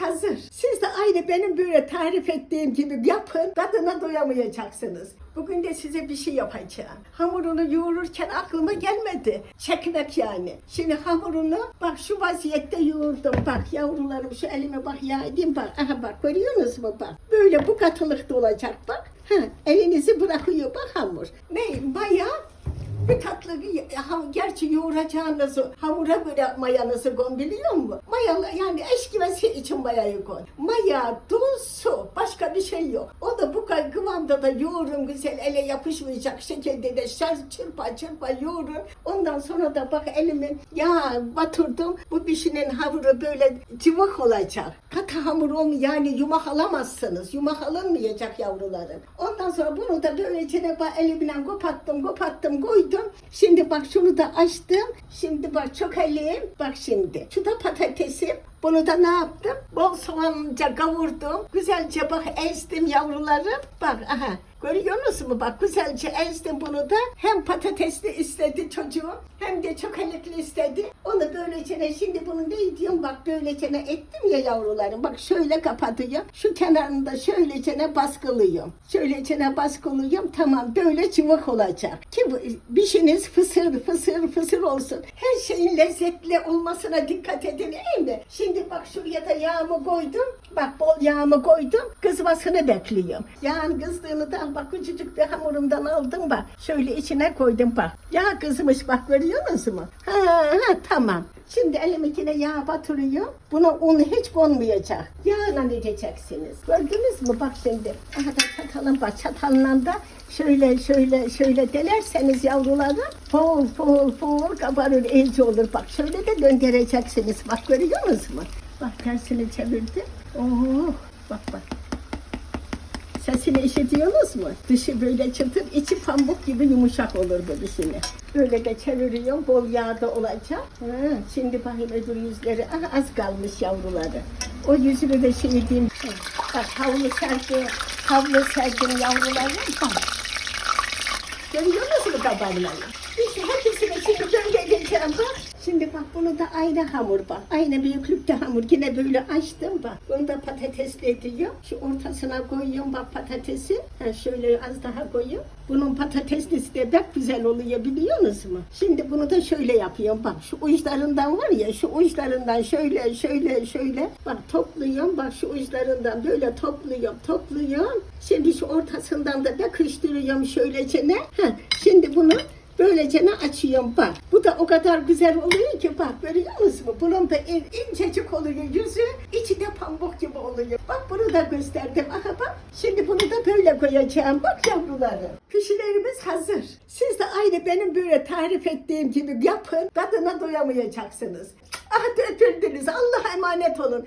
hazır. Siz de aynı benim böyle tarif ettiğim gibi yapın. Tadına doyamayacaksınız. Bugün de size bir şey yapacağım. Hamurunu yoğururken aklıma gelmedi. Çekmek yani. Şimdi hamurunu bak şu vaziyette yoğurdum. Bak yavrularım şu elime bak ya edeyim bak. Aha bak görüyorsunuz mu bak. Böyle bu katılıkta olacak bak. Ha, elinizi bırakıyor bak hamur. Ne maya bir tatlı bir ha, gerçi yoğuracağınızı hamura göre mayanızı koy biliyor musun? Maya yani eşkimesi için mayayı koy. Maya, tuz, su başka bir şey yok. O da bu kadar kıvamda da yoğurun güzel ele yapışmayacak şekilde de şer çırpa çırpa yoğurun. Ondan sonra da bak elimin ya batırdım. Bu pişinin hamuru böyle cıvık olacak. Katı hamur olmuyor yani yumak alamazsınız. Yumak alınmayacak yavrularım. Ondan sonra bunu da böylece bak elimle kopattım kopattım koydum. Şimdi bak şunu da açtım. Şimdi bak çok elim. Bak şimdi. Şu da patatesim. Bunu da ne yaptım? Bol soğanca kavurdum. Güzelce bak ezdim yavrularım. Bak aha. Görüyorsunuz mu? Bak güzelce ezdim bunu da. Hem patatesli istedi çocuğum hem de çok elikli istedi. Onu böylece şimdi bunu ne ediyorum? Bak böylece ettim ya yavrularım. Bak şöyle kapatıyorum. Şu kenarında şöylece baskılıyorum. Şöylece baskılıyorum. Tamam böyle çubuk olacak. Ki bu bişiniz fısır fısır fısır olsun. Her şeyin lezzetli olmasına dikkat edin değil mi? Şimdi bak şuraya da yağımı koydum. Bak bol yağımı koydum. Kızmasını bekliyorum. Yağın kızdığını da bak küçücük bir hamurumdan aldım bak. Şöyle içine koydum bak. Yağ kızmış bak görüyorsunuz mu? Ha, ha tamam. Şimdi elimikine yağ batırıyorum. Buna un hiç konmayacak. Yağla edeceksiniz. Gördünüz mü? Bak şimdi. Aha da çatalım bak. Çatalla da şöyle şöyle şöyle delerseniz yavruları fol fol fol kabarır elci olur. Bak şöyle de döndüreceksiniz. Bak görüyorsunuz mu? Bak tersini çevirdim. Bak. Sesini işitiyorsunuz mu? Dışı böyle çıtır, içi pamuk gibi yumuşak olur bu dışını. Böyle de çeviriyorum, bol yağda olacak. Ha, şimdi bakayım öbür yüzleri, ah, az kalmış yavruları. O yüzünü de şey edeyim. Bak havlu serdim, havlu serdim yavruları. Bak. Görüyor musun kabarları? İşte hepsini şimdi bak. Şimdi bak bunu da aynı hamur bak. Aynı büyüklükte hamur. Yine böyle açtım bak. Bunu da patatesle ediyorum. Şu ortasına koyuyorum bak patatesi. Ha şöyle az daha koyuyorum. Bunun patateslisi de pek güzel oluyor biliyorsunuz mu? Şimdi bunu da şöyle yapıyorum bak. Şu uçlarından var ya şu uçlarından şöyle şöyle şöyle. Bak topluyorum bak şu uçlarından böyle topluyorum topluyorum. Şimdi şu ortasından da bakıştırıyorum şöylece ne. Ha, şimdi bunu Böylece ne açıyorum bak. Bu da o kadar güzel oluyor ki bak görüyor musun? Bunun da in, incecik oluyor yüzü. içi de pamuk gibi oluyor. Bak bunu da gösterdim. Aha bak. Şimdi bunu da böyle koyacağım. Bak yavrularım. Pişilerimiz hazır. Siz de aynı benim böyle tarif ettiğim gibi yapın. Tadına doyamayacaksınız. Ah döpürdünüz. Allah'a emanet olun.